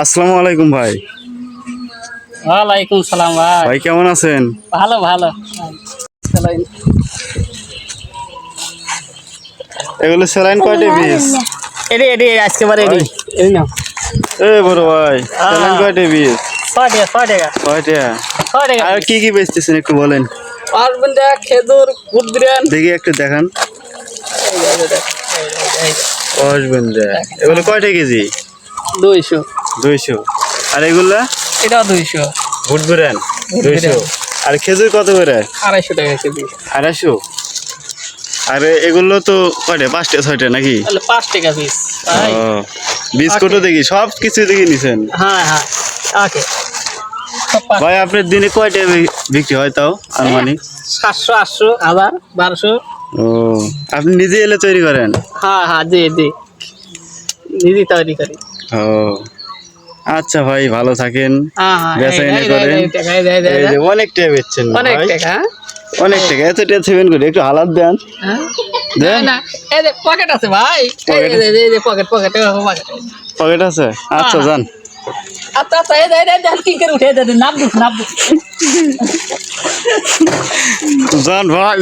আসসালামু আলাইকুম ভাই। ওয়ালাইকুম সালাম ভাই। ভাই কেমন আছেন? ভালো ভালো। এগুলো স্যালাইন কয়টা পিস এডি এডি আজকে বারে এডি। এই নাও। এ বড় ভাই স্যালাইন কয়টা পিস ছয় টাকা ছয় টাকা। কয়টা ছয় টাকা আর কি কি বেচতেছেন একটু বলেন। পাঁচবেন্ডা খেজুর গুদগ্রান দেখি একটু দেখান। এগুলো কয়টা কেজি? দুইশো। দুইশো। আর এগুলা? এটাও দুইশো। ভুটবেন দুইশো। আর খেজুর কত করে? আড়াইশো টাকা কেজি। আড়াইশো। আর এগুলো তো কয়টা? পাঁচটা ছয়টা নাকি? পাঁচ টাকা পিস বিস্কুটও দেখি সব কিছু দেখি নিছেন? হ্যাঁ হ্যাঁ। ওকে ভাই আপনার দিনে কয়টা বিক্রি হয় তাও আনুমানিক? সাতশো আটশো হাজার বারোশো। ও আপনি নিজে এলে তৈরি করেন? হ্যাঁ হ্যাঁ জি জি। দিদি তৈরি করি। ও আচ্ছা ভাই ভালো থাকেন। হ্যাঁ হ্যাঁ বেচা এই- কিনা এই- করেন। অনেক টাকা বেচছেন অনেক টাকা হ্যাঁ? অনেক টাকা এত টাকা সেভেন করে একটু হালাত দেন। দেন? না এই যে পকেট আছে ভাই। এই যে- এই যে পকেট পকেট পকেট। আছে? আচ্ছা। যান। আচ্ছা আচ্ছা এই যে যে কি করে উঠে দে নাপ নাপ যান ভাই।